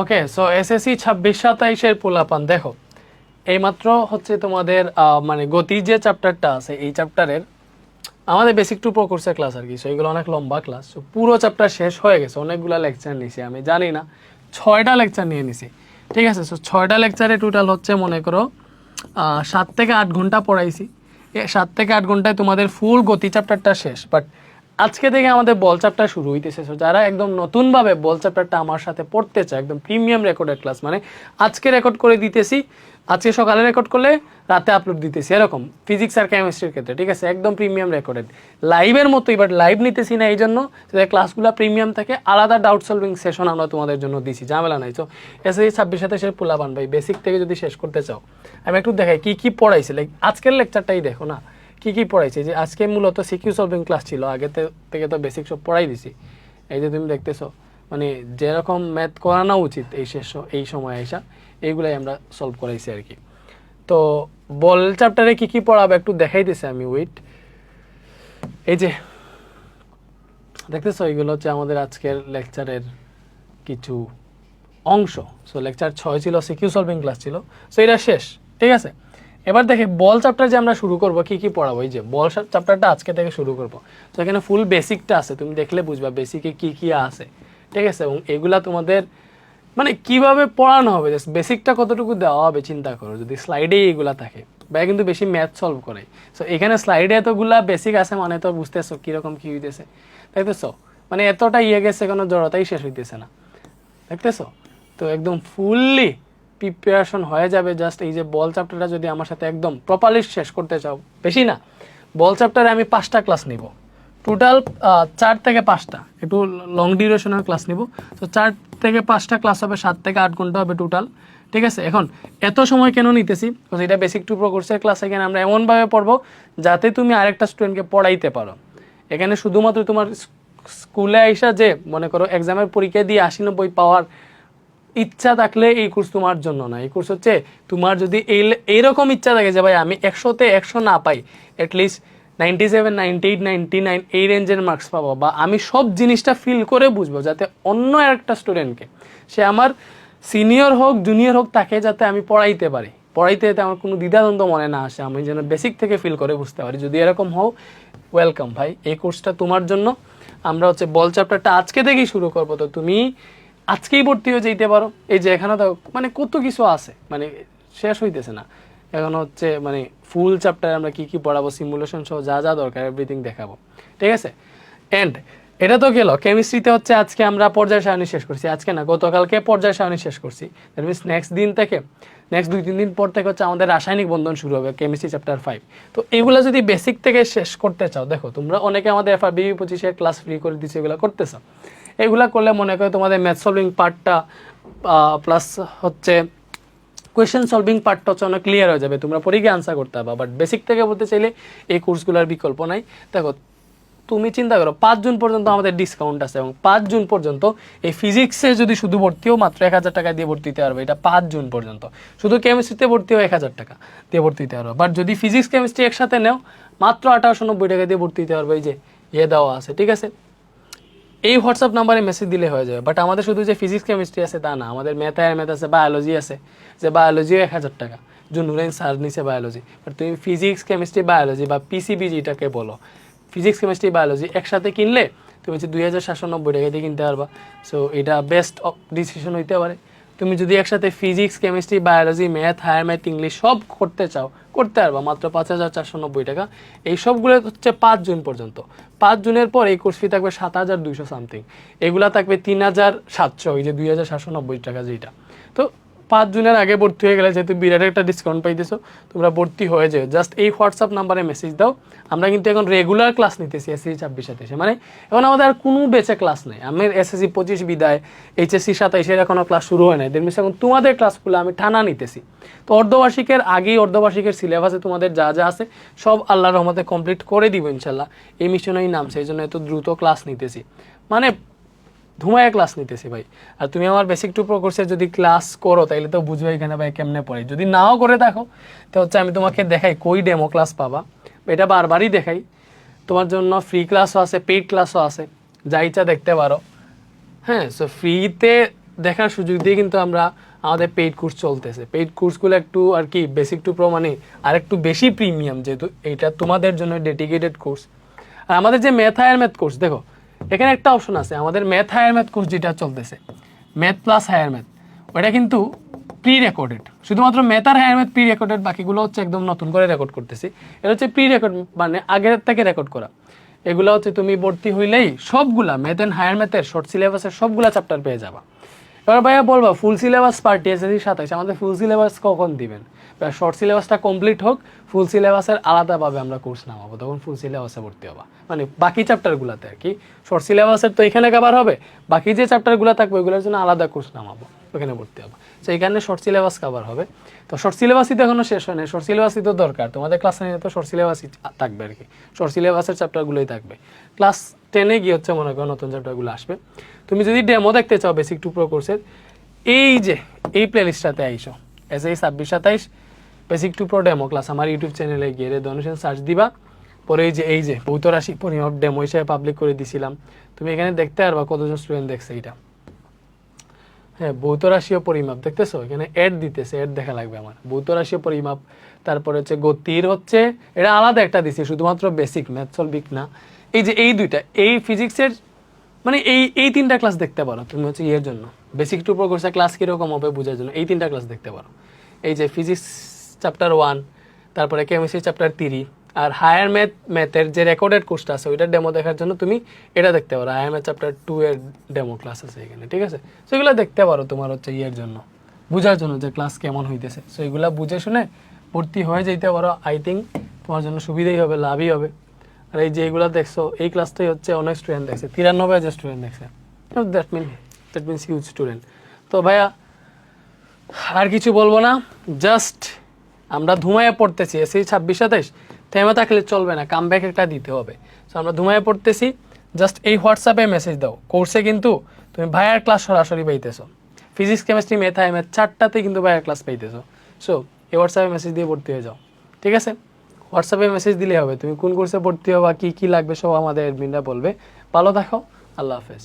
Okay so SSC ছাব্বিশ সাতাইশের পোলাপান, দেখো। এইমাত্র হচ্ছে তোমাদের মানে গতির যে চ্যাপ্টারটা আছে, এই চ্যাপ্টারের আমাদের বেসিক টু প্রো কোর্সের ক্লাস আর কি সো এগুলো অনেক লম্বা ক্লাস সো পুরো চ্যাপ্টার শেষ হয়ে গেছে, অনেকগুলো লেকচার নিয়েছি আমি, জানি না। ছয়টা লেকচার নিয়ে নিছি, ঠিক আছে? সো ছয়টা লেকচারে টোটাল হচ্ছে, মনে করো সাত থেকে আট ঘণ্টা পড়াইছি। সাত থেকে আট ঘন্টায় তোমাদের ফুল গতি চ্যাপ্টারটা শেষ বাট আজকে থেকে আমাদের বল চ্যাপ্টার শুরু হইতেছে। সো যারা একদম নতুনভাবে বল চ্যাপ্টারটা আমার সাথে পড়তে চায় একদম প্রিমিয়াম রেকর্ডের ক্লাস মানে আজকে রেকর্ড করে দিতেছি, আজকে সকালে রেকর্ড করলে রাতে আপলোড দিতেছি, এরকম ফিজিক্স আর কেমিস্ট্রির ক্ষেত্রে, ঠিক আছে? একদম প্রিমিয়াম রেকর্ডেড লাইভের মতোই বাট লাইভ নিতেছি না এই জন্য ক্লাসগুলো প্রিমিয়াম থাকে, আলাদা ডাউট সলভিং সেশন আমরা তোমাদের জন্য দিছি, ঝামেলা নাই। তো এসে ছাব্বিশ সাথে সে পোলাবান ভাই বেসিক থেকে যদি শেষ করতে চাও, আমি একটু দেখাই কি কি পড়াইছি লাইক আজকের লেকচারটাই দেখো না। কি কি পড়াইছে? যে আজকে মূলত সিকিউ সলভিং ক্লাস ছিল, আগে থেকে তো বেসিক সব পড়াই দিছি। এই যে তুমি দেখতেছো মানে যেরকম ম্যাথ করানো উচিত এই শেষ এই সময় এসা, এইগুলাই আমরা সলভ করাইছি আর কি। তো বল চ্যাপ্টারে কি কি পড়াবো একটু দেখাই দিছে আমি উইট এই যে, দেখতেছো এইগুলো হচ্ছে আমাদের আজকের লেকচারের কিছু অংশ। সো লেকচার ছয় ছিল সিকিউ সলভিং ক্লাস ছিল। সো এটা শেষ, ঠিক আছে? এবার দেখে, বল চ্যাপ্টার যে আমরা শুরু করব, কি কি পড়াবো? এই যে, বল চ্যাপ্টারটা আজকে থেকে শুরু করব। তো এখানে ফুল বেসিকটা আছে, তুমি দেখলে বুঝবা বেসিকে কি কি আছে। ঠিক আছে? এবং এগুলা তোমাদের মানে কীভাবে পড়ানো হবে? জাস্ট বেসিকটা কতটুকু দেওয়া হবে, চিন্তা করো। যদি স্লাইডেই এগুলা থাকে বা কিন্তু বেশি ম্যাথ সলভ করে। সো এখানে স্লাইডে এতগুলা বেসিক আছে মানে তো বুঝতেছো কীরকম কি হইতেছে। দেখতেছো? মানে এতটা ইয়ে গেছে কোনো জড়তাই শেষ হইতেছে না। দেখতেছো? তো একদম ফুললি প্রিপারেশন হয়ে যাবে জাস্ট এই যে বল চ্যাপ্টারটা যদি আমার সাথে একদম প্রপারলি শেষ করতে চাও, বেশি না বল চ্যাপ্টারে আমি পাঁচটা ক্লাস নিব। টোটাল চার থেকে পাঁচটা, একটু লং ডিউরেশনের ক্লাস নিব। তো চার থেকে পাঁচটা ক্লাস হবে, সাত থেকে আট ঘণ্টা হবে টোটাল ঠিক আছে? এখন, এত সময় কেন নিতেছি? এটা বেসিক টু প্রো কোর্সের ক্লাস এখানে আমরা এমনভাবে পড়ব, যাতে তুমি আরেকটা স্টুডেন্টকে পড়াইতে পারো। এখানে শুধুমাত্র তোমার স্কুলে আইসা যে, মনে করো এক্সামের পরীক্ষা দিয়ে আশি নব্বই পাওয়ার ইচ্ছা থাকলে এই কোর্স তোমার জন্য না। এই কোর্স হচ্ছে তোমার যদি এই এইরকম ইচ্ছা থাকে যে ভাই আমি একশোতে একশো না পাই at least ninety seven ninety eight ninety nine এই রেঞ্জের মার্কস পাবো বা আমি সব জিনিসটা ফিল করে বুঝব যাতে অন্য একটা স্টুডেন্টকে সে আমার সিনিয়র হোক জুনিয়র হোক, তাকে যাতে আমি পড়াইতে পারি। পড়াইতে যাতে আমার কোনো দ্বিধাদ্বন্দ্ব মনে না আসে, আমি যেন বেসিক থেকে ফিল করে বুঝতে পারি। যদি এরকম হও ওয়েলকাম ভাই। এই কোর্সটা তোমার জন্য। আমরা হচ্ছে বল চ্যাপ্টারটা আজকে থেকেই শুরু করব। তো তুমি আজকেই ভর্তি হয়ে যেতে পারো। এই যে এখানে তো মানে কত কিছু আছে মানে শেষ হইতেছে না। এখন হচ্ছে মানে ফুল চ্যাপ্টারে আমরা কি কি পড়াবো সিমুলেশন সহ যা যা দরকার এভরিথিং দেখাবো। ঠিক আছে? এন্ড এটা তো গেল কেমিস্ট্রিতে হচ্ছে আজকে আমরা পর্যায় সারণী শেষ করছি। আজকে না, গতকালকে পর্যায় সারণী শেষ করছি। দ্যাট মিনস নেক্সট দিন থেকে নেক্সট দুই, তিন দিন পর থেকে হচ্ছে আমাদের রাসায়নিক বন্ধন শুরু হবে কেমিস্ট্রি চ্যাপ্টার ফাইভ তো এগুলো যদি বেসিক থেকে শেষ করতে চাও, দেখো, তোমরা অনেকে আমাদের এফআর বিবি পঁচিশে ক্লাস ফ্রি করে দিচ্ছে এগুলো করতেছো। এগুলা করলে মনে করো তোমাদের ম্যাথ সলভিং পার্টটা প্লাস হচ্ছে কোয়েশ্চেন সলভিং পার্টটা হচ্ছে অনেক ক্লিয়ার হয়ে যাবে। তোমরা পরীক্ষা আনসার করতে পারবা। বাট বেসিক থেকে বলতে চাইলে এই কোর্সগুলোর বিকল্প নাই। দেখো, তুমি চিন্তা করো, পাঁচ জুন পর্যন্ত আমাদের ডিসকাউন্ট আছে এবং পাঁচ জুন পর্যন্ত এই ফিজিক্সে যদি শুধু ভর্তি ভর্তিও মাত্র এক হাজার টাকা দিয়ে ভর্তি হতে পারবে। এটা পাঁচ জুন পর্যন্ত। শুধু কেমিস্ট্রিতে ভর্তি ভর্তিও এক হাজার টাকা দিয়ে ভর্তি হতে পারবে। বাট যদি ফিজিক্স কেমিস্ট্রি একসাথে নেও, মাত্র আঠারোশো নব্বই টাকা দিয়ে ভর্তি হতে পারবে। এই যে ইয়ে দেওয়া আছে, ঠিক আছে? এই হোয়াটসঅ্যাপ নাম্বারে মেসেজ দিলে হয়ে যাবে। বাট আমাদের শুধু যে ফিজিক্স কেমিস্ট্রি আছে তা না। আমাদের ম্যাথ আর ম্যাথ আছে বায়োলজি আছে। যে বায়োলজিও এক হাজার টাকা। যে নুরেন স্যার নিছে বায়োলজি বাট তুমি ফিজিক্স কেমিস্ট্রি বায়োলজি বা পিসিবি যেটাকে বলো। ফিজিক্স কেমিস্ট্রি বায়োলজি একসাথে কিনলে তুমি হচ্ছে দুই হাজার সাতশো নব্বই টাকা দিয়ে কিনতে পারবা। সো এটা বেস্ট ডিসিশন হইতে পারে। তুমি যদি একসাথে physics chemistry biology math higher math English সব করতে চাও, করতে পারবা, মাত্র পাঁচ হাজার চারশো নব্বই টাকা। এই সবগুলো হচ্ছে পাঁচ জুন পর্যন্ত। পাঁচ জুনের পর এই কোর্স ফি থাকবে সাত হাজার দুইশো সামথিং এগুলা থাকবে তিন হাজার সাতশো ওই যে দুই হাজার সাতশো নব্বই টাকা যেটা তো পাঁচ জুনের আগে ভর্তি হয়ে গেলে যেহেতু বিরাট একটা ডিসকাউন্ট পাইতেছো, তোমরা ভর্তি হয়ে যাও। জাস্ট এই হোয়াটসঅ্যাপ নাম্বারে মেসেজ দাও। আমরা কিন্তু এখন রেগুলার ক্লাস নিতেছি এসএসসি ছাব্বিশ সাতাশে মানে এখন আমাদের আর কোনো বেচে ক্লাস নেই। আমি এসএসসি পঁচিশ বিদায় এইচএসসি সাতাইশের এখনও ক্লাস শুরু হয় নাই। দেন মিস এখন তোমাদের ক্লাসগুলো আমি টানা নিতেছি। তো অর্ধবার্ষিকের আগেই অর্ধবার্ষিকের সিলেবাসে তোমাদের যা যা আছে, সব আল্লাহর রহমতে কমপ্লিট করে দিব ইনশাল্লাহ। এই মিশনেই নাম সেই জন্য এত দ্রুত ক্লাস নিতেছি। মানে ধুমায় ক্লাস নিতেছি ভাই। আর তুমি আমার বেসিক টু কোর্সে যদি ক্লাস করো, তাইলে তো বুঝবে এখানে ভাই কেমনে পড়ে। যদি নাও করে দেখো, তো হচ্ছে আমি তোমাকে দেখাই কই ডেমো ক্লাস পাবা। এটা বারবারই দেখাই। তোমার জন্য ফ্রি ক্লাসও আছে পেইড ক্লাসও আছে। যা ইচ্ছা দেখতে পারো। হ্যাঁ সো ফ্রিতে দেখার সুযোগ দিয়ে কিন্তু আমরা আমাদের পেইড কোর্স চলতেছে। পেইড কোর্সগুলো একটু আর কি বেসিক টু প্রো মানে আর একটু বেশি প্রিমিয়াম যেহেতু এটা তোমাদের জন্য ডেডিকেটেড কোর্স আর আমাদের যে ম্যাথ হায়ার ম্যাথ কোর্স দেখো এখানে একটা অপশন আছে, আমাদের ম্যাথ হায়ার ম্যাথ কোর্স যেটা চলতেছে ম্যাথ প্লাস হায়ার ম্যাথ ওটা কিন্তু প্রি রেকর্ডেড শুধুমাত্র ম্যাথ আর হায়ার ম্যাথ প্রি রেকর্ডেড বাকিগুলো হচ্ছে একদম নতুন করে রেকর্ড করতেছি। এটা হচ্ছে প্রি রেকর্ড মানে আগের থেকে রেকর্ড করা। এগুলো হচ্ছে তুমি ভর্তি হইলেই সবগুলা ম্যাথ অ্যান্ড হায়ার ম্যাথের শর্ট সিলেবাসের সবগুলা চ্যাপ্টার পেয়ে যাবা। এবার ভাইয়া বলবা ফুল সিলেবাস পার্টি এসএসসি সাতাইশ, আমাদের ফুল সিলেবাস কখন দিবেন? শর্ট সিলেবাসটা কমপ্লিট হোক ফুল সিলেবাসের আলাদাভাবে আমরা কোর্স নামাবো, তখন ফুল সিলেবাসে ভর্তি হবা। মানে বাকি চ্যাপ্টারগুলোতে আর কি। শর্ট সিলেবাসের তো এখানে কাবার হবে, বাকি যে চ্যাপ্টারগুলো থাকবে, ওইগুলোর জন্য আলাদা কোর্স নামাবো ওখানে ভর্তি হব। তো এইখানে শর্ট সিলেবাস কাভার হবে। তো শর্ট সিলেবাসই তো এখনও শেষ হয় না শর্ট সিলেবাসই তো দরকার। তোমাদের ক্লাস নাইনে তো শর্ট সিলেবাসই থাকবে আর কি শর্ট সিলেবাসের চ্যাপ্টারগুলোই থাকবে। ক্লাস টেনে গিয়ে হচ্ছে মনে করো নতুন চ্যাপ্টারগুলো আসবে। তুমি যদি ডেমো দেখতে চাও বেসিক টু প্রো কোর্সের এই যে, এই প্লেলিস্টটাতে আইসো এস এই ছাব্বিশ সাতাইশ basic to pro demo class আমার ইউটিউব চ্যানেলে গিয়ে ডোনেশন সার্চ দিবা। পরে এই যে এই যে, ভৌত রাশি পরিমাপ ডেমো হিসেবে পাবলিক করে দিছিলাম। তুমি এখানে দেখতে পারবা কতজন স্টুডেন্ট দেখছে এটা হ্যাঁ ভৌত রাশীয় পরিমাপ, দেখতেছো? এখানে অ্যাড দিতেছে অ্যাড দেখা লাগবে আমার। ভৌত রাশীয় পরিমাপ, তারপরে হচ্ছে গতির হচ্ছে, এটা আলাদা একটা দিছে, শুধুমাত্র বেসিক ম্যাথ সলভিক না। এই যে, এই দুইটা, এই ফিজিক্সের মানে এই এই তিনটা ক্লাস দেখতে পারো তুমি হচ্ছে ইয়ের জন্য। বেসিক টু প্রো কোর্সের ক্লাস কীরকম হবে বোঝার জন্য, এই তিনটা ক্লাস দেখতে পারো। এই যে ফিজিক্স চ্যাপ্টার ওয়ান তারপরে কেমিস্ট্রি চ্যাপ্টার থ্রি আর হায়ার ম্যাথ ম্যাথের যে রেকর্ডেড কোর্সটা আছে ওইটার ডেমো দেখার জন্য তুমি এটা দেখতে পারো। হায়ার ম্যাথ চ্যাপ্টার টু এর ডেমো ক্লাস আছে এখানে, ঠিক আছে? সো এগুলো দেখতে পারো তোমার হচ্ছে ইয়ের জন্য, বোঝার জন্য যে ক্লাস কেমন হইতেছে। সো এগুলো বুঝে শুনে ভর্তি হয়ে যেতে পারো। আই থিঙ্ক তোমার জন্য সুবিধাই হবে, লাভই হবে। আর এই যে এগুলো দেখছ, এই ক্লাসটাই হচ্ছে অনেক স্টুডেন্ট দেখছে। তিরানব্বই হাজার স্টুডেন্ট দেখছে। That mean that means huge student তো ভাইয়া, আর কিছু বলব না জাস্ট আমরা ধুমায় পড়তেছি এসি ছাব্বিশ সাতাইশ থেমে থাকলে চলবে না কাম একটা দিতে হবে। সো আমরা ধুমায় পড়তেছি জাস্ট এই হোয়াটসঅ্যাপে মেসেজ দাও। কোর্সে কিন্তু তুমি ভাইয়ার ক্লাস সরাসরি পাইতেছো। ফিজিক্স কেমিস্ট্রি হাই ম্যাথ চারটাতে কিন্তু ভাইয়ার ক্লাস পাইতেছো। সো এই হোয়াটসঅ্যাপে মেসেজ দিয়ে ভর্তি হয়ে যাও। ঠিক আছে? হোয়াটসঅ্যাপে মেসেজ দিলে হবে। তুমি কোন কোর্সে ভর্তি হবা, কী কী লাগবে সব আমাদের অ্যাডমিনরা বলবে। ভালো থাকো। আল্লাহ হাফেজ।